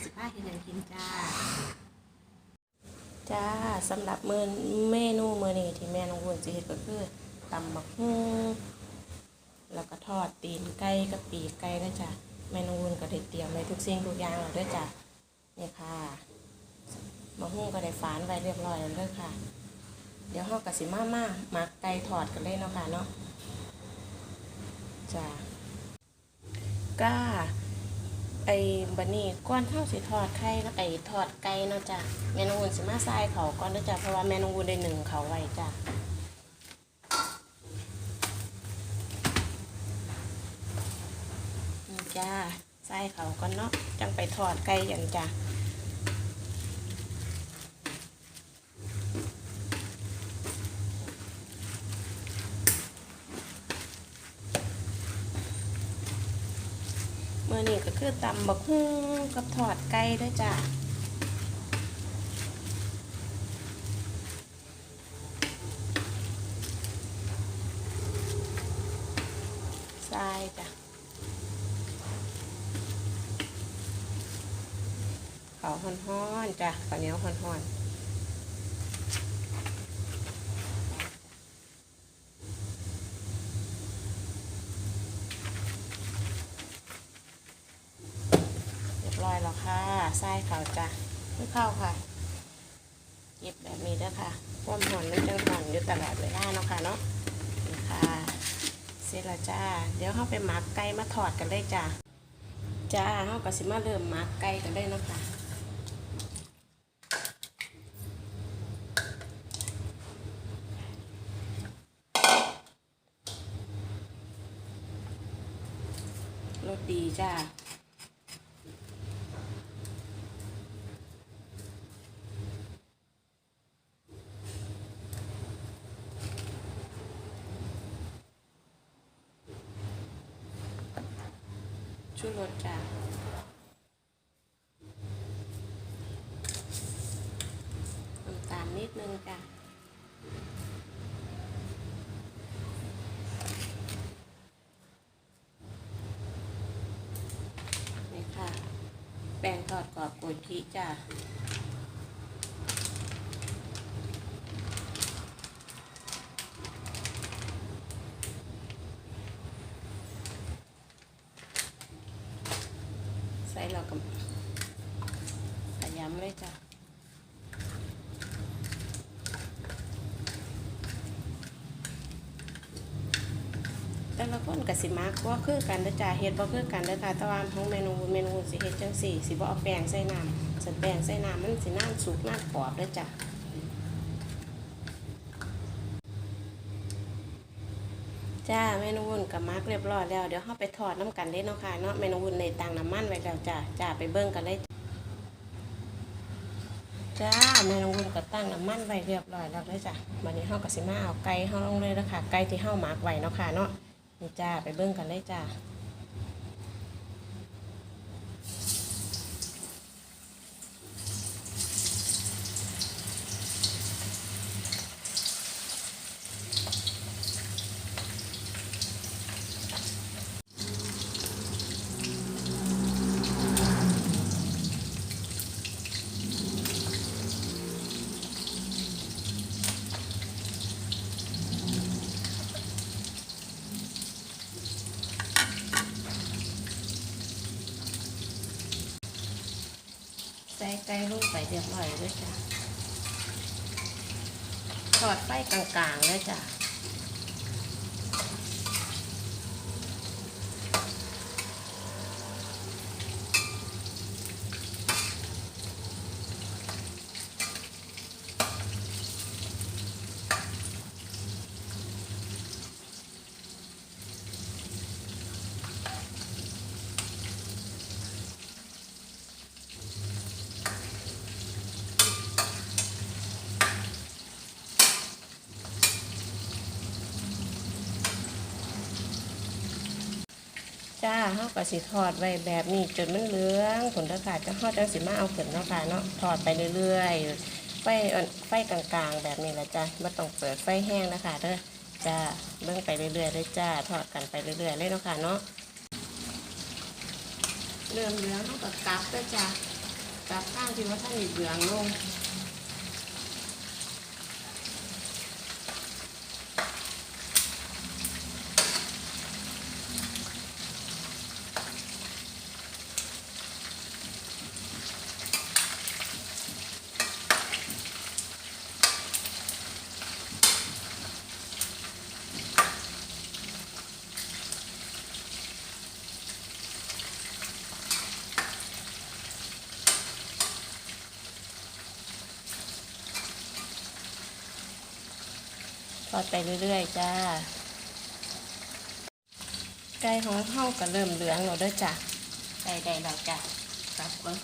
นี้เมนูสิพาเฮ็ดหยังกินจ้า จ้าสำหรับมือเมนูมือนี้ที่แม่น้องวุ้นสิเฮ็ดก็คือตำบักหุ่งแล้วก็ทอดตีนไก่กับปีกไก่นะจ้ะแม่น้องวุ้นก็ได้เตรียมไว้ทุกสิ่งทุกอย่างแล้วด้อจ้ะนี่ค่ะบักหุ่งก็ได้ฝานไว้เรียบร้อยแล้วเด้อค่ะ เดี๋ยวเฮาก็สิมามาหมักไก่ทอดกันเลยเนาะค่ะเนาะจ้าก้า ไอ้บันนี่ก้อนเท่าสิทอดไข่แล้วไอ้ทอดไก่เนาะจ้ะแม่นองวุ้นสิมาทรายเขาก่อนเนาะจ้ะเพราะว่าแม่นองวุ้นได้หนึ่งเขาไว้จ้ะจ้าใส่เขาก่อนเนาะจังไปทอดไก่กันจ้ะเมื่อนี้ก็ คือตำบักฮุ้งกับทอดไก่ด้วยจ้ะทรายจ้ะเขาวฮ้อนๆจ้ะข้าวเหนียวฮ้อนๆเรียบร้อยแล้วค่ะทรายเขาวจ้ะไม่เข้าค่ะหยิบแบบนี้เด้อค่ะความหอนมันจังหอนอยู่ตลอดเวลา เนาะค่ะเนาะนี่ค่ะเสร็จแล้วจ้า เดี๋ยวเราไปหมักไก่มาทอดกันเลยจ้าจ้าเราก็สิมาเริ่มหมักไก่กันเลยนะคะรสดีจ้า ชูรสจ้ะน้ำตาลนิดนึงจ้ะนี่ค่ะ แป้งทอดกรอบโกยทิจ้ะ ใส่เรากับขยำเลยจ้ะ แต่ละคนกับสิมากว่าคือกันเด้อจ้าเฮ็ดบ่คือกันเด้อค่ะแต่ว่าของเมนูเมนูสิเฮ็ดจังสี่สิบ่เอาแป้งใส่น้ำสันแป้งใส่น้ำมันสิน้ำสุกน้ำกรอบเด้อจ้ะจ้าเมนูวุ่นกับมาร์กเรียบร้อยแล้วเดี๋ยวเฮาไปทอดน้ำกันเด้เนาะค่ะเนาะเมนูวุ่นในตังน้ำมันไว้แล้วจ้าจ้าไปเบิ่งกันเลยจ้าแม่น้องวุ้นก็ตั้งน้ำมันไว้เรียบร้อยแล้วเลยจ้ะวันนี้เฮาก็สิมาเอาไก่เฮาลงเลยนะค่ะไก่ที่เฮาหมักไว้เนาะค่ะเนาะ นี่จ้าไปเบิ่งกันเลยจ้าใส่ไก่ลงไปเรียบร้อยเลยจ้ะทอดไฟกลางๆเลยจ้ะ จ้าเฮาก็สิทอดไว้แบบนี้จนมันเหลืองผลตะขาดก็เฮาจังสิมาเอาขึ้นเนาะค่ะเนาะทอดไปเรื่อยๆไฟไฟกลางๆ แบบนี้แหละจ้ไม่ต้องเปิดไฟแห้งนะคะเด้อจ้าเบื้องไปเรื่อยๆเลยจ้าทอดกันไปเรื่อยๆเลยเนาะค่ะเนาะเริ่มเหลืองเฮาก็กลับเด้อจ้ากลับข้างที่ว่าท่านเหลืองลง ดไปเรื่อยๆจ้า ไก่ของเฮาก็เริ่มเหลืองแล้วเด้อจ้ะไก่ได้แล้วจ้ะกลับเบิ่ง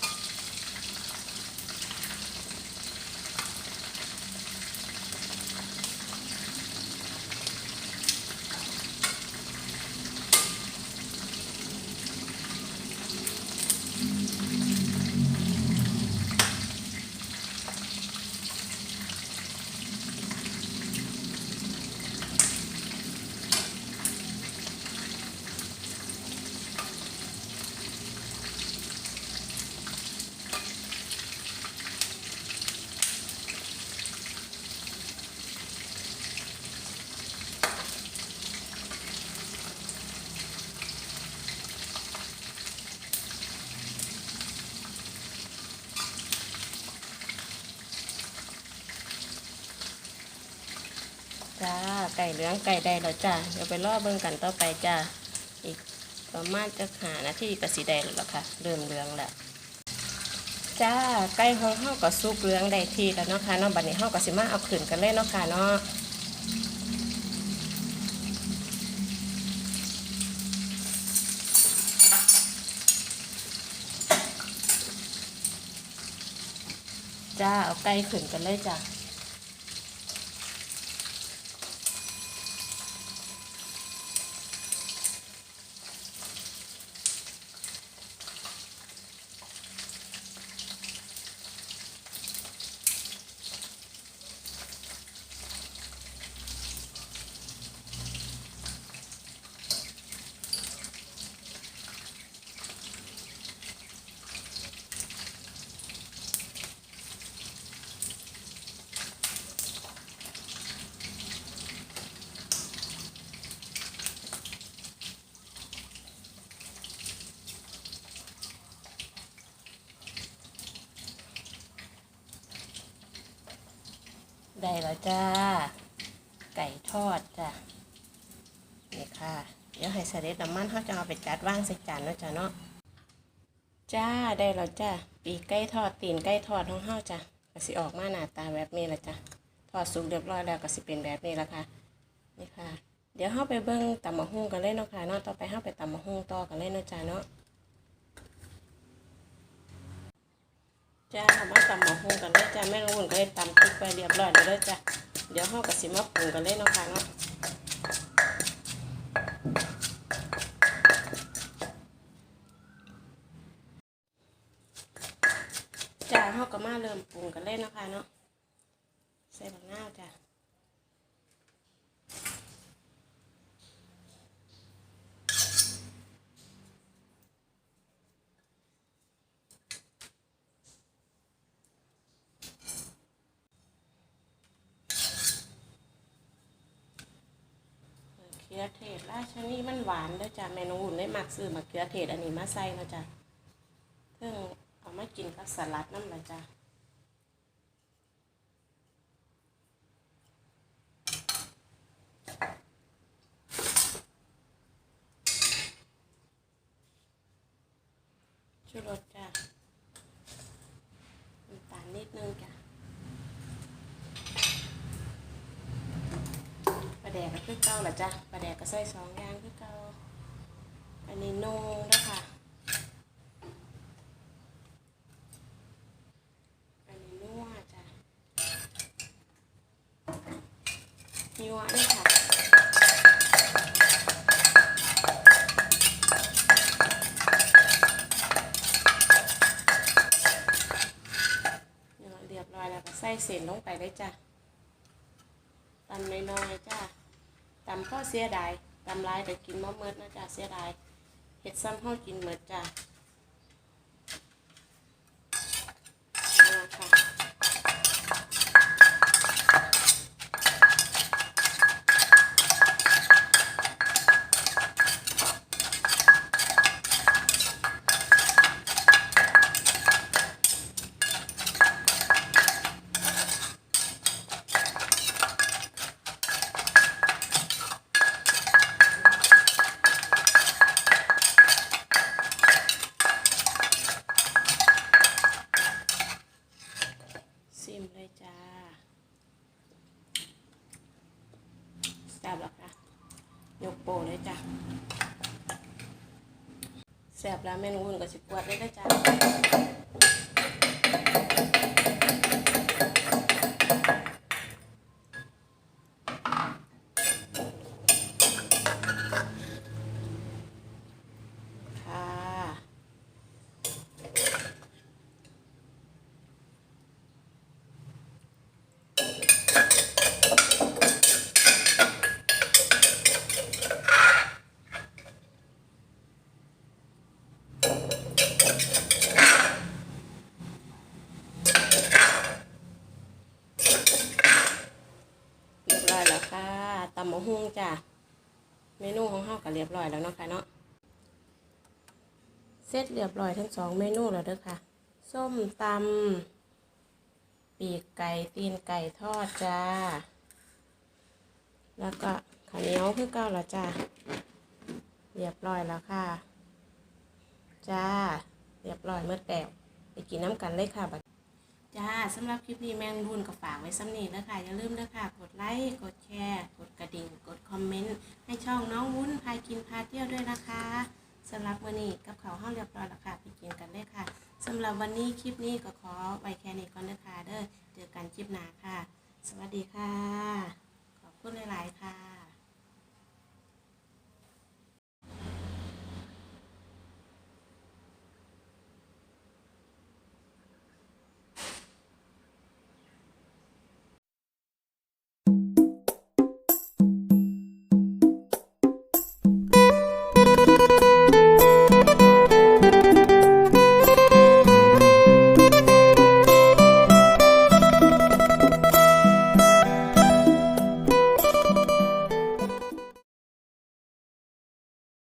จ้า ไก่เหลืองไก่ได้แล้วจ้ะเดี๋ยวไปรอเบิ่งกันต่อไปจ้า อีกประมาณจะหานาทีก็สีได้แล้วค่ะ เริ่มเหลืองแล้วจ้าไก่ของเฮาก็สุกเหลืองได้ทีแล้วเนาะค่ะเนาะบัดนี้เฮาก็สิมาเอาขึ้นกันเลยเนาะค่ะเนาะจ้าเอาไก่ขึ้นกันเลยจ้า ได้แล้วจ้า ไก่ทอดจ้ะนี่ค่ะ เดี๋ยวให้เสด็จน้ำมันเขาจะเอาไปจัดว่างใส่จานแล้วจ้ะเนาะจ้าได้แล้วจ้าปีกไก่ทอดตีนไก่ทอดของเฮาจ้ะก็สิออกมาหน้าตาแบบนี้ละจ้ะทอดสุกเรียบร้อยแล้วก็สิเป็นแบบนี้ละค่ะนี่ค่ะ เดี๋ยวเฮาไปเบิ่งตำมะฮุ่งกันเลยเนาะค่ะเนาะต่อไปเฮาไปตำมะฮุ่งต่อกันเลยเนาะจ้ะเนาะ จ้ามาตำมะฮุ่งกันเลยจ้าแม่ลุงหุ่นก็ได้ตำพริกไปเรียบร้อยแล้วเด้จ้าเดี๋ยวห้องกับสิมาปรุงกันเลยเนาะค่ะเนาะจ้าห้องก็มาเริ่มปรุงกันเลยนะคะเนาะใส่บักนาจ้าเขือเทศราชนีมันหวานเด้อจ้าแม่น้องหุ่นได้มักซื้อมะเขือเทศอันนี้มาใส่นะจ้าเพิ่งเอามากินกับสลัดน้ำละจ้ะชูรสจ้ะน้ำตาลนิดนึงจ้ะปลาแดกก็คือเก่าละจ้ะ ลาแดกก็ใส่สองอย่างคือเก่าอันนี้นงนะคะอันนี้นัวจ้ะนัวด้วยค่ะเรียบร้อยแล้วก็ใส่เส้นลงไปเลยจ้ะตำน้อยๆจ้ะ ตำข้อเสียดายตำลายแต่กินมะเมิดนะจ๊ะเสียดายเห็ดซ้ำข้อกินเมิดจ้ะ ซ่บแล้วค่ะยกโปเลยจ้ะแสบแล้วเม่นุ่นก็สิกวดเลยนะจ้ะ เรียบร้อยแล้วค่ะตำมะฮุ่งจ้ะ เมนูของ เรียบร้อยแล้วเนาะค่ะเนาะเสร็จเรียบร้อยทั้งสองเมนูแล้วเด้อค่ะ ส้มตำปีกไก่ตีนไก่ทอดจ้า แล้วก็ข้าวเหนียวคือเก่าแล้วจ้า เรียบร้อยแล้วค่ะ จ้า เรียบร้อยเมื่อแตกไปกินน้ำกันเลยค่ะบัดจ้าสำหรับคลิปนี้แมงบุญก็ฝากไว้สำนีแล้วค่ะอย่าลืมนะค่ะกดไลค์ กดแชร์ กดกระดิ่ง กดคอมเมนต์ ช่องน้องวุ้นพากินพาเที่ยวด้วยนะคะสำหรับวันนี้กับเขาห้องเรียบร้อยแล้วค่ะไปกินกันเลยค่ะสำหรับวันนี้คลิปนี้ก็ขอไว้แค่นี้ก่อนเด้อค่ะเด้อเจอกันคลิปหน้าค่ะ สวัสดีค่ะ ขอบคุณหลาย ๆ ค่ะ